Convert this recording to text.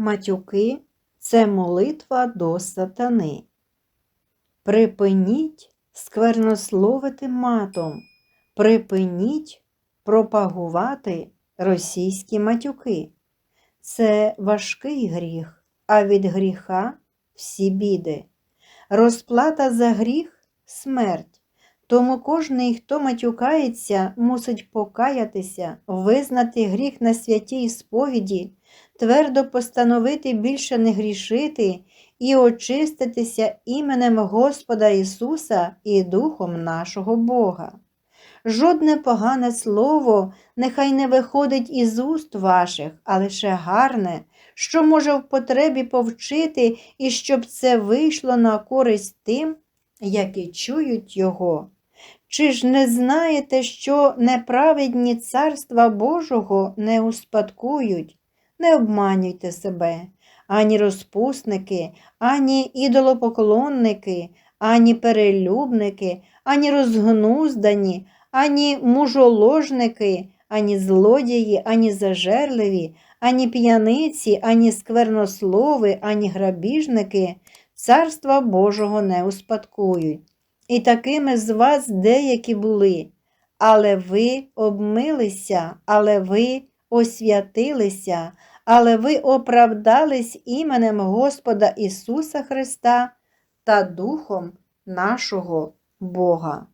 Матюки це молитва до сатани. Припиніть сквернословити матом, припиніть пропагувати російські матюки. Це важкий гріх, а від гріха всі біди. Розплата за гріх смерть. Тому кожний, хто матюкається, мусить покаятися, визнати гріх на святій сповіді, твердо постановити більше не грішити і очиститися іменем Господа Ісуса і Духом нашого Бога. Жодне погане слово нехай не виходить із уст ваших, а лише гарне, що може в потребі повчити, і щоб це вийшло на користь тим, які чують його. Чи ж не знаєте, що неправедні царства Божого не успадкують? Не обманюйте себе, ані розпусники, ані ідолопоклонники, ані перелюбники, ані розгнуздані, ані мужоложники, ані злодії, ані зажерливі, ані п'яниці, ані сквернослови, ані грабіжники царства Божого не успадкують. І такими з вас деякі були, але ви обмилися, але ви освятилися, але ви оправдались іменем Господа Ісуса Христа та Духом нашого Бога.